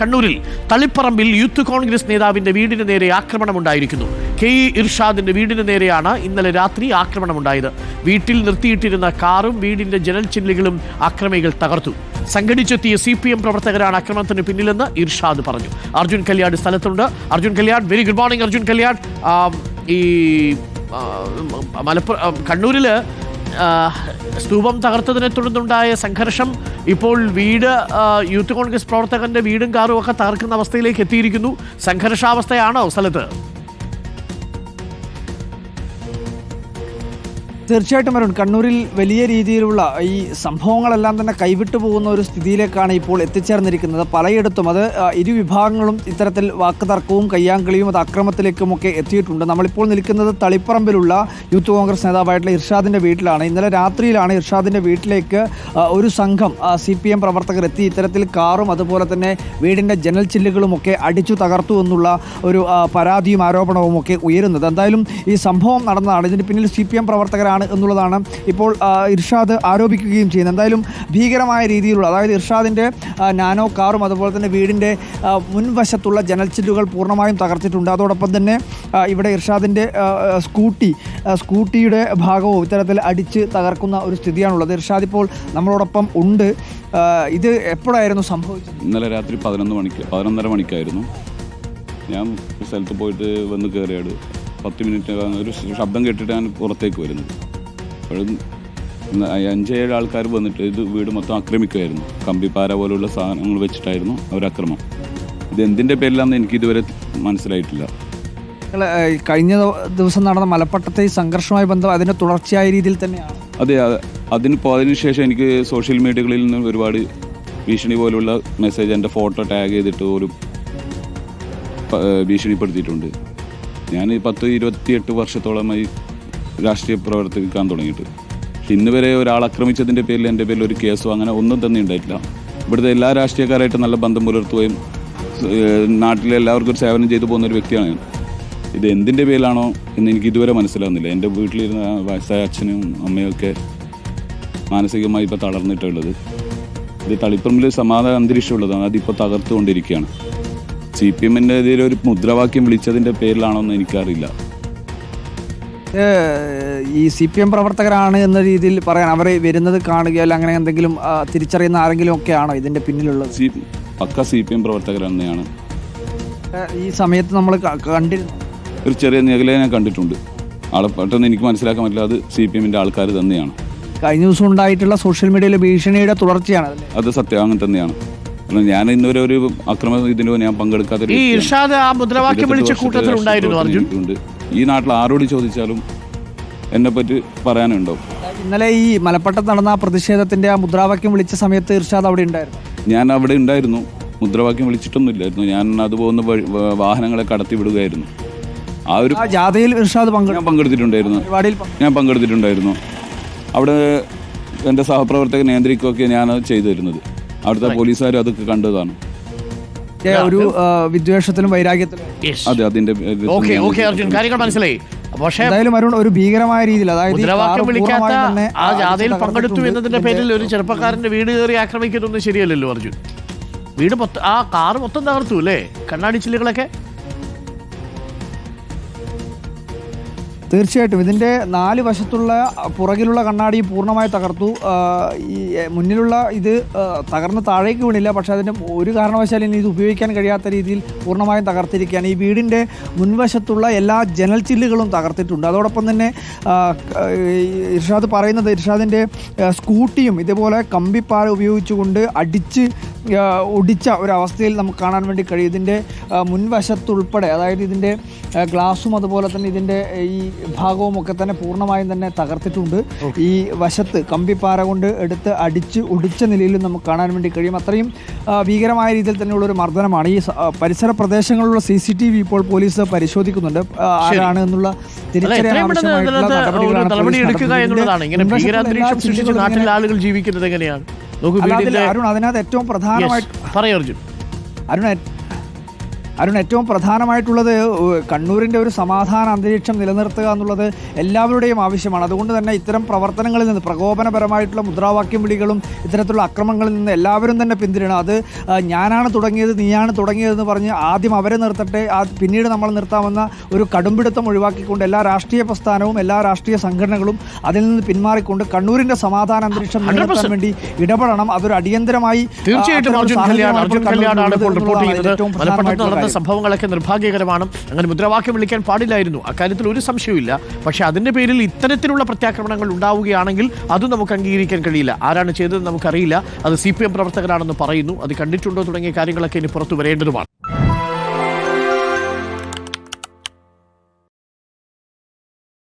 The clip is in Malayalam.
കണ്ണൂരിൽ തളിപ്പറമ്പിൽ യൂത്ത് കോൺഗ്രസ് നേതാവിന്റെ വീടിന് നേരെ ആക്രമണമുണ്ടായിരിക്കുന്നു. കെ ഇ ഇർഷാദിന്റെ വീടിന് നേരെയാണ് ഇന്നലെ രാത്രി ആക്രമണമുണ്ടായത്. വീട്ടിൽ നിർത്തിയിട്ടിരുന്ന കാറും വീടിന്റെ ജനൽ ചില്ലുകളും ആക്രമികൾ തകർത്തു. സംഘടിച്ചെത്തിയ സി പി എം പ്രവർത്തകരാണ് ആക്രമണത്തിന് പിന്നിലെന്ന് ഇർഷാദ് പറഞ്ഞു. അർജുൻ കല്യാട് സ്ഥലത്തുണ്ട്. Arjun Kalyad very good morning Arjun Kalyad. ഈ മലപ്പുറം കണ്ണൂരിൽ സ്തൂപം തകർത്തതിനെ തുടർന്നുണ്ടായ സംഘർഷം ഇപ്പോൾ വീട് യൂത്ത് കോൺഗ്രസ് പ്രവർത്തകന്റെ വീടും കാറും ഒക്കെ തകർക്കുന്ന അവസ്ഥയിലേക്ക് എത്തിയിരിക്കുന്നു. സംഘർഷാവസ്ഥയാണോ സ്ഥലത്ത്? തീർച്ചയായിട്ടും അരുൺ കണ്ണൂരിൽ വലിയ രീതിയിലുള്ള ഈ സംഭവങ്ങളെല്ലാം തന്നെ കൈവിട്ടു പോകുന്ന ഒരു സ്ഥിതിയിലേക്കാണ് ഇപ്പോൾ എത്തിച്ചേർന്നിരിക്കുന്നത്. പലയിടത്തും അത് ഇരു വിഭാഗങ്ങളും ഇത്തരത്തിൽ വാക്കുതർക്കവും കയ്യാങ്കളിയും അത് അക്രമത്തിലേക്കുമൊക്കെ എത്തിയിട്ടുണ്ട്. നമ്മളിപ്പോൾ നിൽക്കുന്നത് തളിപ്പറമ്പിലുള്ള യൂത്ത് കോൺഗ്രസ് നേതാവായിട്ടുള്ള ഇർഷാദിന്റെ വീട്ടിലാണ്. ഇന്നലെ രാത്രിയിലാണ് ഇർഷാദിന്റെ വീട്ടിലേക്ക് ഒരു സംഘം സി പി എം പ്രവർത്തകർ എത്തി. ഇത്തരത്തിൽ കാറും അതുപോലെ തന്നെ വീടിന്റെ ജനൽ ചില്ലുകളുമൊക്കെ അടിച്ചു തകർത്തു എന്നുള്ള ഒരു പരാതിയും ആരോപണവും ഒക്കെ ഉയരുന്നത്. എന്തായാലും ഈ സംഭവം നടന്നതാണ്. ഇതിന് പിന്നിൽ സി പി എം പ്രവർത്തകരാണ് എന്നുള്ളതാണ് ഇപ്പോൾ ഇർഷാദ് ആരോപിക്കുകയും ചെയ്യുന്നത്. എന്തായാലും ഭീകരമായ രീതിയിലുള്ള അതായത് ഇർഷാദിന്റെ നാനോ കാറും അതുപോലെ തന്നെ വീടിന്റെ മുൻവശത്തുള്ള ജനൽച്ചില്ലുകൾ പൂർണമായും തകർത്തിട്ടുണ്ട്. അതോടൊപ്പം തന്നെ ഇവിടെ ഇർഷാദിന്റെ സ്കൂട്ടി സ്കൂട്ടിയുടെ ഭാഗവും ഇത്തരത്തിൽ അടിച്ച് തകർക്കുന്ന ഒരു സ്ഥിതിയാണുള്ളത്. ഇർഷാദ് ഇപ്പോൾ നമ്മളോടൊപ്പം ഉണ്ട്. ഇത് എപ്പോഴായിരുന്നു സംഭവിച്ചത്? ഇന്നലെ രാത്രി പതിനൊന്ന് മണിക്ക് പതിനൊന്നര മണിക്കായിരുന്നു. ഞാൻ സ്ഥലത്ത് പോയിട്ട് വന്ന് കയറിയാട് പത്ത് മിനിറ്റ് ഒരു ശബ്ദം കേട്ടിട്ട് ഞാൻ പുറത്തേക്ക് വരുന്നത് അപ്പോഴും അഞ്ചേഴ് ആൾക്കാർ വന്നിട്ട് ഇത് വീട് മൊത്തം ആക്രമിക്കുമായിരുന്നു കമ്പിപ്പാര പോലുള്ള സാധനങ്ങൾ വെച്ചിട്ടായിരുന്നു അവരക്രമം ഇത് എന്തിന്റെ പേരിലാണെന്ന് എനിക്ക് ഇതുവരെ മനസ്സിലായിട്ടില്ല കഴിഞ്ഞ ദിവസം നടന്ന മലപ്പട്ടത്തെ ഈ സംഘർഷവുമായി ബന്ധം അതിന്റെ തുടർച്ചയായ രീതിയിൽ തന്നെയാണ് അതെ അതിന് പോ- ശേഷം എനിക്ക് സോഷ്യൽ മീഡിയകളിൽ നിന്ന് ഒരുപാട് ഭീഷണി പോലുള്ള മെസ്സേജ് എന്റെ ഫോട്ടോ ടാഗ് ചെയ്തിട്ട് ഒരു ഭീഷണിപ്പെടുത്തിയിട്ടുണ്ട്. ഞാൻ പത്ത് ഇരുപത്തിയെട്ട് വർഷത്തോളമായി രാഷ്ട്രീയ പ്രവർത്തിക്കാൻ തുടങ്ങിയിട്ട്. ഇന്ന് വരെ ഒരാൾ ആക്രമിച്ചതിന്റെ പേരിൽ എന്റെ പേരിൽ ഒരു കേസോ അങ്ങനെ ഒന്നും തന്നെ ഉണ്ടായിട്ടില്ല. ഇവിടുത്തെ എല്ലാ രാഷ്ട്രീയക്കാരായിട്ട് നല്ല ബന്ധം പുലർത്തുകയും നാട്ടിലെ എല്ലാവർക്കും ഒരു സേവനം ചെയ്തു പോകുന്ന ഒരു വ്യക്തിയാണ് ഞാൻ. ഇത് എന്തിന്റെ പേരിലാണോ എന്ന് എനിക്ക് ഇതുവരെ മനസ്സിലാവുന്നില്ല. എന്റെ വീട്ടിലിരുന്ന വയസ്സായ അച്ഛനും അമ്മയൊക്കെ മാനസികമായി ഇപ്പോൾ തളർന്നിട്ടുള്ളത്. ഇത് തളിപ്പറമ്പിൽ സമാധാന അന്തരീക്ഷമുള്ളതാണ് അതിപ്പോൾ തകർത്തുകൊണ്ടിരിക്കുകയാണ്. സി പി എമ്മിന്റെ ഇതിൽ ഒരു മുദ്രാവാക്യം വിളിച്ചതിന്റെ പേരിലാണോ എന്ന് എനിക്കറിയില്ല ഈ സി പി എം പ്രവർത്തകരാണ് എന്ന രീതിയിൽ പറയാൻ അവരെ വരുന്നത് കാണുകയോ അങ്ങനെ എന്തെങ്കിലും തിരിച്ചറിയുന്ന ആരെങ്കിലും ഒക്കെ ആണോ ഇതിന്റെ പിന്നിലുള്ളത്? പക്ക സി പി എം പ്രവർത്തകർ തന്നെയാണ്. ഈ സമയത്ത് നമ്മൾ കണ്ടിരുന്നു ഒരു ചെറിയ മേഖലയെ ഞാൻ കണ്ടിട്ടുണ്ട്. ആളെ പെട്ടെന്ന് എനിക്ക് മനസ്സിലാക്കാൻ പറ്റില്ല അത് സി പി എമ്മിന്റെ ആൾക്കാർ തന്നെയാണ്. കഴിഞ്ഞ ദിവസം ഉണ്ടായിട്ടുള്ള സോഷ്യൽ മീഡിയയിലെ ഭീഷണിയുടെ തുടർച്ചയാണ് അത് സത്യം അങ്ങനെ തന്നെയാണ്. കാരണം ഞാൻ ഇന്നുവരെ ഒരു അക്രമ ഇതിലും ഞാൻ പങ്കെടുക്കാത്ത ഈ ഇർഷാദ് ആ മുദ്രാവാക്യം വിളിച്ച കൂട്ടത്തിൽ ഉണ്ടായിരുന്നു അർജുൻ? ഈ നാട്ടിൽ ആരോട് ചോദിച്ചാലും എന്നെ പറ്റി പറയാനുണ്ടോ? ഇന്നലെ ഈ മലപ്പട്ടത്ത് നടന്ന ആ പ്രതിഷേധത്തിന്റെ ആ മുദ്രാവാക്യം വിളിച്ച സമയത്ത് ഇർഷാദ് അവിടെ ഉണ്ടായിരുന്നു. ഞാൻ അവിടെ ഉണ്ടായിരുന്നു. മുദ്രാവാക്യം വിളിച്ചിട്ടൊന്നുമില്ലായിരുന്നു. ഞാൻ അത് പോകുന്ന വാഹനങ്ങളെ കടത്തി വിടുകയായിരുന്നു. ആ ഒരു ആ ജാഥയിൽ ഇർഷാദ് ഞാൻ പങ്കെടുത്തിട്ടുണ്ടായിരുന്നു. ഞാൻ പങ്കെടുത്തിട്ടുണ്ടായിരുന്നു. അവിടെ എന്റെ സഹപ്രവർത്തകൻ നിയന്ത്രിക്കുകയൊക്കെ ഞാൻ അത് ചെയ്തു തരുന്നത് അവിടുത്തെ പോലീസുകാരും അതൊക്കെ കണ്ടതാണ്. ഒരു വിദ്വേഷത്തിലും വൈരാഗ്യത്തിലും. അതെ അതിന്റെ ഓക്കെ ഓക്കെ അർജുൻ കാര്യങ്ങൾ മനസ്സിലായി. പക്ഷേ എന്തായാലും അരുൺ ഒരു ഭീകരമായ രീതിയിൽ അതായത് മുദ്രാവാക്യം വിളിക്കാത്ത ആ ജാഥയിൽ പങ്കെടുത്തു എന്നതിന്റെ പേരിൽ ഒരു ചെറുപ്പക്കാരന്റെ വീട് കയറി ആക്രമിക്കുന്നൊന്നും ശരിയല്ലല്ലോ അർജുൻ. വീട് മൊത്തം ആ കാറ് മൊത്തം തകർത്തു അല്ലേ? കണ്ണാടി ചില്ലുകളൊക്കെ? തീർച്ചയായിട്ടും. ഇതിന്റെ നാല് വശത്തുള്ള പുറകിലുള്ള കണ്ണാടി പൂർണമായി തകർത്തു. ഈ മുന്നിലുള്ള ഇത് തകർന്ന് താഴേക്ക് വീണില്ല. പക്ഷേ അതിന്റെ ഒരു കാരണവശാലും ഇത് ഉപയോഗിക്കാൻ കഴിയാത്ത രീതിയിൽ പൂർണമായും തകർത്തിരിക്കുകയാണ്. ഈ വീടിന്റെ മുൻവശത്തുള്ള എല്ലാ ജനൽ ചില്ലുകളും തകർത്തിട്ടുണ്ട്. അതോടൊപ്പം തന്നെ ഇർഷാദ് പറയുന്നത് ഇർഷാദിന്റെ സ്കൂട്ടിയും ഇതുപോലെ കമ്പിപ്പാറ ഉപയോഗിച്ചുകൊണ്ട് അടിച്ച് ഒടിച്ച ഒരവസ്ഥയിൽ നമുക്ക് കാണാൻ വേണ്ടി കഴിയും. ഇതിന്റെ മുൻവശത്തുൾപ്പെടെ അതായത് ഇതിന്റെ ഗ്ലാസും അതുപോലെ തന്നെ ഇതിന്റെ ഈ ഭാഗവും ഒക്കെ തന്നെ പൂർണമായും തന്നെ തകർത്തിട്ടുണ്ട്. ഈ വശത്ത് കമ്പിപ്പാറ കൊണ്ട് എടുത്ത് അടിച്ച് ഒടിച്ച നിലയിലും നമുക്ക് കാണാൻ വേണ്ടി കഴിയും. അത്രയും ഭീകരമായ രീതിയിൽ തന്നെയുള്ള ഒരു മർദ്ദനമാണ്. ഈ പരിസര പ്രദേശങ്ങളിലുള്ള സി സി ടി വി ഇപ്പോൾ പോലീസ് പരിശോധിക്കുന്നുണ്ട്. ആരാണ് എന്നുള്ള തിരിച്ചറിയാൻ ആവശ്യമായിട്ടുള്ള നടപടികളാണ് സൃഷ്ടിച്ച് നാട്ടിലെ ആളുകൾ ജീവിക്കുന്നത് എങ്ങനെയാണ്? നോക്കൂ അരുൺ അതിനകത്ത് ഏറ്റവും പ്രധാനമായിട്ട് പറയൂ അർജുൻ. അരുൺ അരുൺ ഏറ്റവും പ്രധാനമായിട്ടുള്ളത് കണ്ണൂരിന്റെ ഒരു സമാധാന അന്തരീക്ഷം നിലനിർത്തുക എന്നുള്ളത് എല്ലാവരുടെയും ആവശ്യമാണ്. അതുകൊണ്ട് തന്നെ ഇത്തരം പ്രവർത്തനങ്ങളിൽ നിന്ന് പ്രകോപനപരമായിട്ടുള്ള മുദ്രാവാക്യം വിളികളും ഇത്തരത്തിലുള്ള അക്രമങ്ങളിൽ നിന്ന് എല്ലാവരും തന്നെ പിന്തിരണം അത് ഞാനാണ് തുടങ്ങിയത് നീയാണ് തുടങ്ങിയതെന്ന് പറഞ്ഞ് ആദ്യം അവരെ നിർത്തട്ടെ ആ പിന്നീട് നമ്മൾ നിർത്താമെന്ന ഒരു കടുംപിടുത്തം ഒഴിവാക്കിക്കൊണ്ട് എല്ലാ രാഷ്ട്രീയ പ്രസ്ഥാനവും എല്ലാ രാഷ്ട്രീയ സംഘടനകളും അതിൽ നിന്ന് പിന്മാറിക്കൊണ്ട് കണ്ണൂരിന്റെ സമാധാന അന്തരീക്ഷം നിലനിർത്താൻ വേണ്ടി ഇടപെടണം. അതൊരു അടിയന്തരമായി തീർച്ചയായിട്ടും നടന്ന സംഭവങ്ങളൊക്കെ നിർഭാഗ്യകരമാണ്. അങ്ങനെ മുദ്രാവാക്യം വിളിക്കാൻ പാടില്ലായിരുന്നു. അക്കാര്യത്തിൽ ഒരു സംശയവുമില്ല. പക്ഷേ അതിന്റെ പേരിൽ ഇത്തരത്തിലുള്ള പ്രത്യാക്രമണങ്ങൾ ഉണ്ടാവുകയാണെങ്കിൽ അതും നമുക്ക് അംഗീകരിക്കാൻ കഴിയില്ല. ആരാണ് ചെയ്തതെന്ന് നമുക്കറിയില്ല. അത് സി പി എം പ്രവർത്തകരാണെന്ന് പറയുന്നു. അത് കണ്ടിട്ടുണ്ടോ തുടങ്ങിയ കാര്യങ്ങളൊക്കെ ഇനി പുറത്തു വരേണ്ടതുമാണ്.